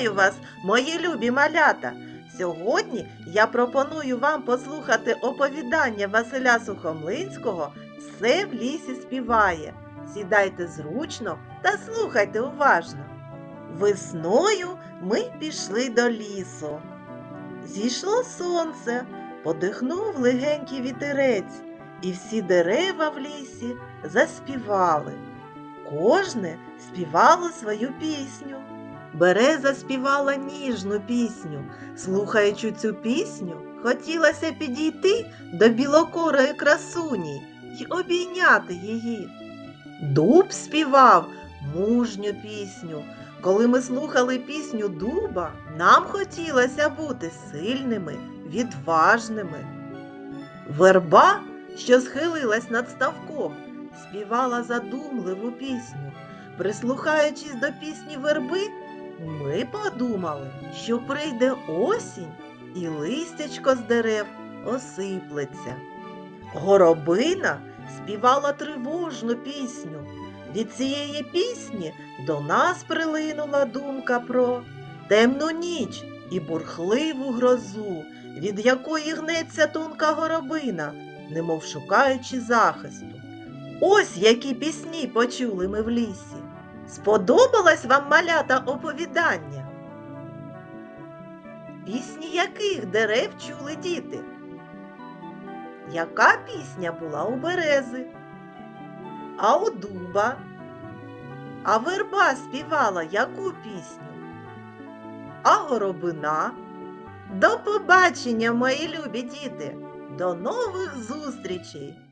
Вітаю вас, мої любі малята! Сьогодні я пропоную вам послухати оповідання Василя Сухомлинського Все в лісі співає. Сідайте зручно та слухайте уважно. Весною ми пішли до лісу. Зійшло сонце, подихнув легенький вітерець, і всі дерева в лісі заспівали. Кожне співало свою пісню. Береза співала ніжну пісню. Слухаючи цю пісню, хотілося підійти до білокорої красуні й обійняти її. Дуб співав мужню пісню. Коли ми слухали пісню дуба, нам хотілося бути сильними, відважними. Верба, що схилилась над ставком, співала задумливу пісню. Прислухаючись до пісні верби, ми подумали, що прийде осінь і листячко з дерев осиплеться. Горобина співала тривожну пісню. Від цієї пісні до нас прилинула думка про темну ніч і бурхливу грозу, від якої гнеться тонка горобина, немов шукаючи захисту. Ось які пісні почули ми в лісі. Сподобалось вам малята оповідання? Пісні яких дерев чули діти? Яка пісня була у берези? А у дуба? А верба співала яку пісню? А горобина? До побачення, мої любі діти! До нових зустрічей!